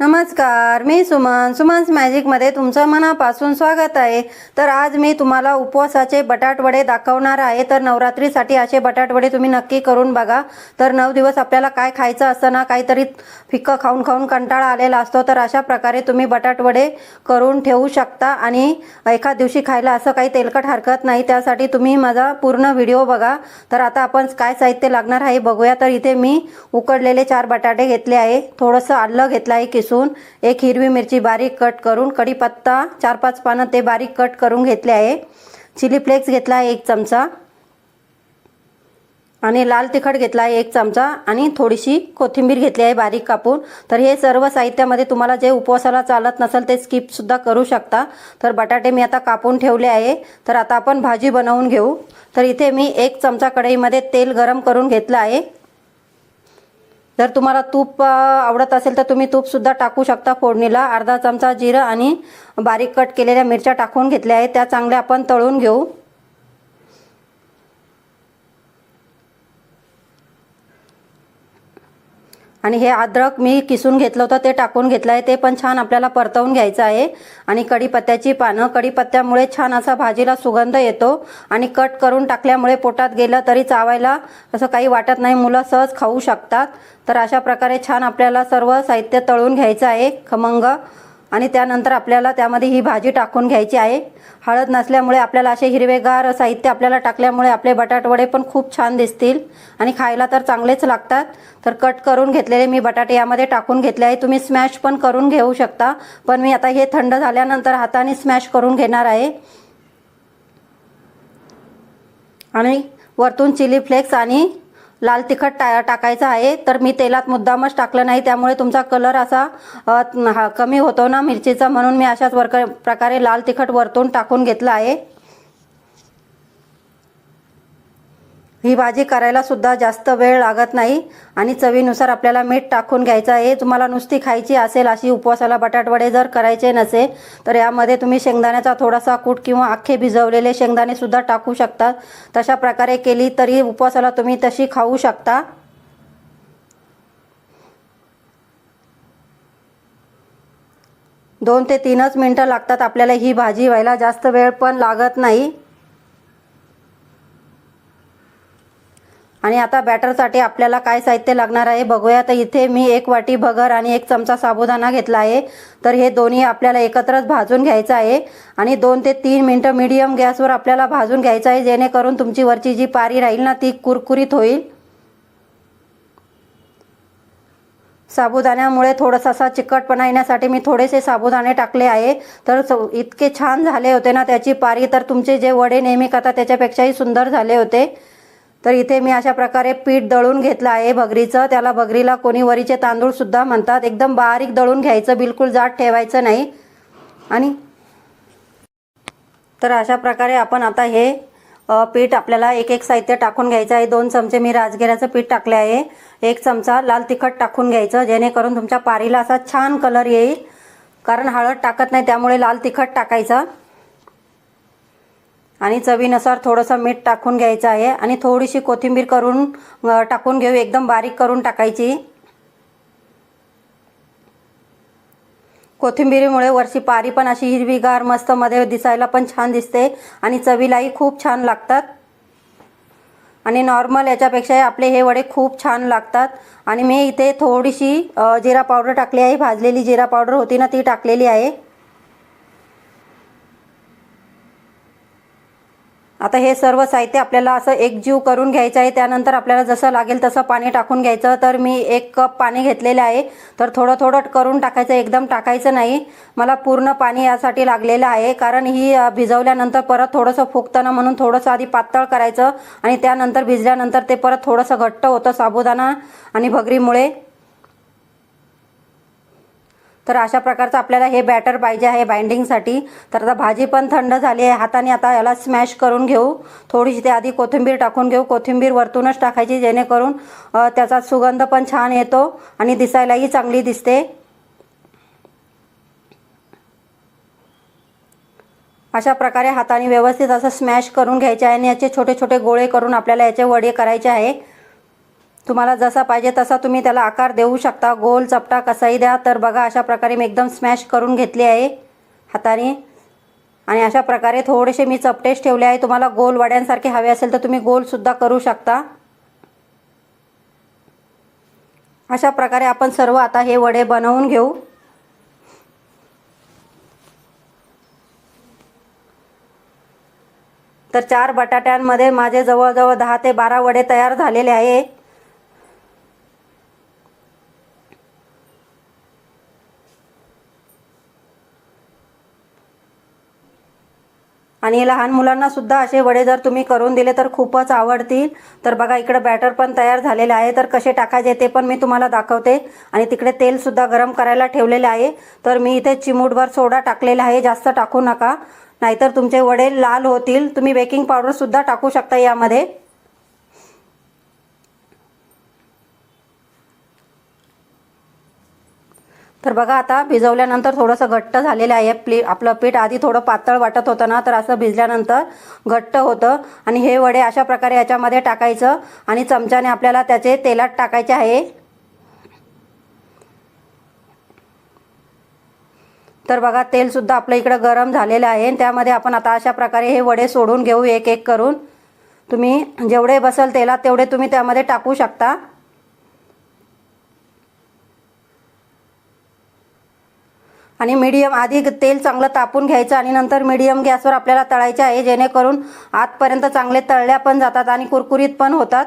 नमस्कार मी सुमन. सुमन्स मॅजिकमध्ये तुमचं मनापासून स्वागत आहे. तर आज मी तुम्हाला उपवासाचे बटाटवडे दाखवणार आहे. तर नवरात्रीसाठी असे बटाटवडे तुम्ही नक्की करून बघा. तर नऊ दिवस आपल्याला काय खायचं असतं ना काहीतरी फिक्कं खाऊन खाऊन कंटाळा आलेला असतो. तर अशा प्रकारे तुम्ही बटाटवडे करून ठेवू शकता. आणि एका दिवशी खायला असं काही तेलकट हरकत नाही. त्यासाठी तुम्ही माझा पूर्ण व्हिडिओ बघा. तर आता आपण काय साहित्य लागणार आहे बघूया. तर इथे मी उकडलेले चार बटाटे घेतले आहे. थोडंसं आलं घेतलं आहे किसून एक हिरवी मिरची बारीक कट करून कढीपत्ता चार पाच पानं ते बारीक कट करून घेतले आहे. चिली फ्लेक्स घेतला आहे एक चमचा. आणि लाल तिखट घेतला आहे एक चमचा. आणि थोडीशी कोथिंबीर घेतली आहे बारीक कापून. तर हे सर्व साहित्यामध्ये तुम्हाला जे उपवासाला चालत नसेल ते स्किपसुद्धा करू शकता. तर बटाटे मी आता कापून ठेवले आहे. तर आता आपण भाजी बनवून घेऊ. तर इथे मी एक चमचा कढईमध्ये तेल गरम करून घेतलं आहे. जर तुम्हाला तूप आवडत असेल तर तुम्ही तूपसुद्धा टाकू शकता फोडणीला. अर्धा चमचा जिरं आणि बारीक कट केलेल्या मिरच्या टाकून घेतल्या आहेत. त्या चांगल्या आपण तळून घेऊ. आणि हे अद्रक मी किसून घेतलं होतं ते टाकून घेतलं आहे. ते पण छान आपल्याला परतवून घ्यायचं आहे. आणि कढीपत्त्याची पानं कढीपत्त्यामुळे छान असा भाजीला सुगंध येतो. आणि कट करून टाकल्यामुळे पोटात गेलं तरी चावायला असं काही वाटत नाही. मुलं सहज खाऊ शकतात. तर अशा प्रकारे छान आपल्याला सर्व साहित्य तळून घ्यायचं आहे. खमंग. आणि त्यानंतर आपल्याला त्यामध्ये ही भाजी टाकून घ्यायची आहे. हळद नसल्यामुळे आपल्याला असे हिरवेगार साहित्य आपल्याला टाकल्यामुळे आपले बटाटवडे पण खूप छान दिसतील. आणि खायला तर चांगलेच लागतात. तर कट करून घेतलेले मी बटाटे यामध्ये टाकून घेतले आहे. तुम्ही स्मॅश पण करून घेऊ शकता. पण मी आता हे थंड झाल्यानंतर हाताने स्मॅश करून घेणार आहे. आणि वरतून चिली फ्लेक्स आणि लाल तिखट टा टाकायचं आहे. तर मी तेलात मुद्दामच टाकलं नाही. त्यामुळे तुमचा कलर असा हा कमी होतो ना मिरचीचा. म्हणून मी अशाच वर प्रकारे लाल तिखट वरतून टाकून घेतलं आहे. ही भाजी करायला सुद्धा जास्त वेळ लागत नाही आणि चवीनुसार आपल्याला मीठ टाकून घ्यायचं आहे. तुम्हाला नुसती खायची असेल अशी उपवासाला बटाटवडे जर करायचे नसेल तर यामध्ये तुम्ही शेंगदाण्याचा थोडासा कूट किंवा अख्खे भिजवलेले शेंगदाणे सुद्धा टाकू शकता. तशा प्रकारे केली तरी उपवासाला तुम्ही तशी खाऊ शकता. दोन ते तीनच मिनटं लागतात आपल्याला ही भाजी व्हायला. जास्त वेळ पण लागत नाही. आणि आता बॅटरसाठी आपल्याला काय साहित्य लागणार आहे बघूया. तर इथे मी एक वाटी भगर आणि एक चमचा साबुदाणा घेतला आहे. तर हे दोन्ही आपल्याला एकत्रच भाजून घ्यायचं आहे. आणि दोन ते तीन मिनटं मीडियम गॅसवर आपल्याला भाजून घ्यायचं आहे. जेणेकरून तुमची वरची जी पारी राहील ना ती कुरकुरीत होईल. साबुदाण्यामुळे थोडासा असा चिकटपणा येण्यासाठी मी थोडेसे साबुदाणे टाकले आहे. तर इतके छान झाले होते ना त्याची पारी. तर तुमचे जे वडे नेहमी करतात त्याच्यापेक्षाही सुंदर झाले होते. तर इथे मी अशा प्रकारे पीठ दळून घेतलं आहे भगरीचं त्याला भगरीला कोणी वरीचे तांदूळ सुद्धा म्हणतात. एकदम बारीक दळून घ्यायचं बिलकुल जाड ठेवायचं नाही. आणि तर अशा प्रकारे आपण आता हे पीठ आपल्याला एक एक साहित्य टाकून घ्यायचं आहे. दोन चमचे मी राजगिऱ्याचं पीठ टाकले आहे. एक चमचा लाल तिखट टाकून घ्यायचं जेणेकरून तुमच्या पारीला असा छान कलर येईल. कारण हळद टाकत नाही त्यामुळे लाल तिखट टाकायचं. आणि चवीनुसार थोडंसं मीठ टाकून घ्यायचं आहे. आणि थोडीशी कोथिंबीर करून टाकून घेऊ. एकदम बारीक करून टाकायची. कोथिंबिरीमुळे वरची पारी पण अशी हिरवीगार मस्त मध्ये दिसायला पण छान दिसते. आणि चवीलाही खूप छान लागतात. आणि नॉर्मल याच्यापेक्षा आपले हे वडे खूप छान लागतात. आणि मी इथे थोडीशी जिरा पावडर टाकली आहे. भाजलेली जिरा पावडर होती ना ती टाकलेली आहे. आता हे सर्व साहित्य आपल्याला असं एकजीव करून घ्यायचं आहे. त्यानंतर आपल्याला जसं लागेल तसं पाणी टाकून घ्यायचं. तर मी एक कप पाणी घेतलेलं आहे. तर थोडं थोडं करून टाकायचं. एकदम टाकायचं नाही. मला पूर्ण पाणी यासाठी लागलेलं आहे. कारण ही भिजवल्यानंतर परत थोडंसं फुगतं म्हणून थोडंसं आधी पातळ करायचं आणि त्यानंतर भिजल्यानंतर ते परत थोडंसं घट्ट होतं साबुदाणा आणि भगरीमुळे. तर अशा प्रकारचं आपल्याला हे बॅटर पाहिजे आहे बाइंडिंगसाठी तर आता भाजी पण थंड झाली आहे. हाताने आता याला स्मॅश करून घेऊ. थोडीशी ते आधी कोथिंबीर टाकून घेऊ. कोथिंबीर वरतूनच टाकायची जेणेकरून त्याचा सुगंध पण छान येतो आणि दिसायलाही चांगली दिसते. अशा प्रकारे हाताने व्यवस्थित असं स्मॅश करून घ्यायचे आहे आणि याचे छोटे छोटे गोळे करून आपल्याला याचे वडे करायचे आहे. तुम्हाला जसा पाहिजे तसा तुम्ही त्याला आकार देऊ शकता. गोल चपटा कसाही द्या. तर बघा अशा प्रकारे मी एकदम स्मॅश करून घेतली आहे हाताने. आणि अशा प्रकारे थोडेसे मी चपटेच ठेवले आहे. तुम्हाला गोल वड्यांसारखे हवे असेल तर तुम्ही गोलसुद्धा करू शकता. अशा प्रकारे आपण सर्व आता हे वडे बनवून घेऊ. तर चार बटाट्यांमध्ये माझे जवळजवळ दहा ते बारा वडे तयार झालेले आहे. आणि लहान मुलांना सुद्धा असे वडे जर तुम्ही करून दिले तर खूपच आवडतील. तर बघा इकडे बॅटर पण तयार झालेले आहे. तर कसे टाकायचे ते पण मी तुम्हाला दाखवते. आणि तिकडे तेल सुद्धा गरम करायला ठेवलेले आहे. तर मी इथे चिमूटभर सोडा टाकलेला आहे. जास्त टाकू नका. नाहीतर तुमचे वडे लाल होतील. तुम्ही बेकिंग पावडर सुद्धा टाकू शकता यामध्ये. तर बघा आता भिजवल्यानंतर थोडंसं घट्ट झालेलं आहे. प्ली आपलं पीठ आधी थोडं पातळ वाटत होतं ना तर असं भिजल्यानंतर घट्ट होतं. आणि हे वडे अशा प्रकारे याच्यामध्ये टाकायचं आणि चमच्याने आपल्याला त्याचे तेलात टाकायचे आहे. तर बघा तेलसुद्धा आपलं इकडं गरम झालेलं आहे. त्यामध्ये आपण आता अशा प्रकारे हे वडे सोडून घेऊ एक एक करून. तुम्ही जेवढे बसल तेलात तेवढे तुम्ही त्यामध्ये टाकू शकता. आणि मीडियम आधी तेल चांगलं तापून घ्यायचं आणि नंतर मीडियम गॅसवर आपल्याला तळायचे आहे जेणेकरून आतपर्यंत चांगले तळल्या पण जातात आणि कुरकुरीत पण होतात.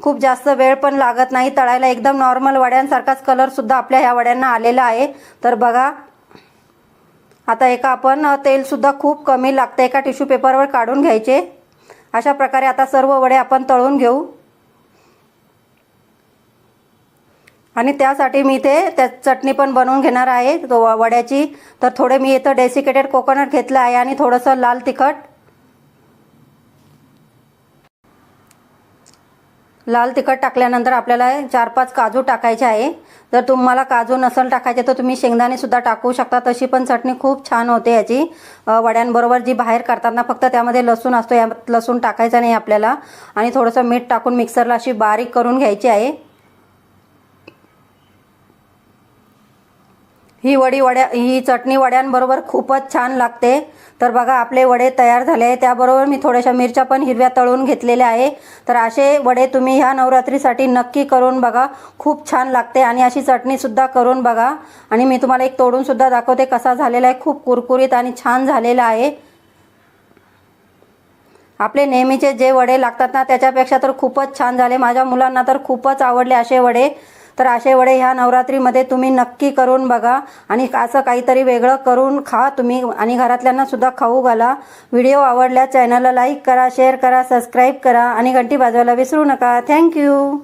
खूप जास्त वेळ पण लागत नाही तळायला एकदम नॉर्मल वड्यांसारखाच कलरसुद्धा आपल्या ह्या वड्यांना आलेला आहे. तर बघा आता एका आपण तेलसुद्धा खूप कमी लागतं एका टिश्यू पेपरवर काढून घ्यायचे. अशा प्रकारे आता सर्व वडे आपण तळून घेऊ. आणि त्यासाठी मी इथे त्या चटणी पण बनवून घेणार आहे. तो वड्याची. तर थोडे मी इथं डेसिकेटेड कोकोनट घेतलं आहे आणि थोडंसं लाल तिखट. लाल तिखट टाकल्यानंतर आपल्याला चार पाच काजू टाकायचे आहे. जर तुम्हाला काजू नसेल टाकायचे तर तुम्ही शेंगदाणेसुद्धा टाकू शकता. तशी पण चटणी खूप छान होते याची. वड्यांबरोबर जी बाहेर करताना फक्त त्यामध्ये लसूण असतो यात लसूण टाकायचं नाही आपल्याला. आणि थोडंसं मीठ टाकून मिक्सरला अशी बारीक करून घ्यायची आहे. ही वडी वड्या ही चटणी वड्यांबरोबर खूपच छान लागते. तर बघा आपले वडे तयार झाले आहे त्याबरोबर मी थोड्याशा मिरच्या पण हिरव्या तळून घेतलेल्या आहे. तर असे वडे तुम्ही ह्या नवरात्रीसाठी नक्की करून बघा. खूप छान लागते आणि अशी चटणीसुद्धा करून बघा. आणि मी तुम्हाला एक तोडूनसुद्धा दाखवते कसा झालेला आहे. खूप कुरकुरीत आणि छान झालेला आहे. आपले नेहमीचे जे वडे लागतात ना त्याच्यापेक्षा तर खूपच छान झाले. माझ्या मुलांना तर खूपच आवडले असे वडे. तर असे वडे ह्या नवरात्रीमध्ये तुम्ही नक्की करून बघा आणि असं काहीतरी वेगळं करून खा तुम्ही आणि घरातल्यांना सुद्धा खाऊ घाला. व्हिडिओ आवडल्यास चॅनलला लाईक करा शेअर करा सबस्क्राईब करा आणि घंटी वाजवायला विसरू नका. थँक्यू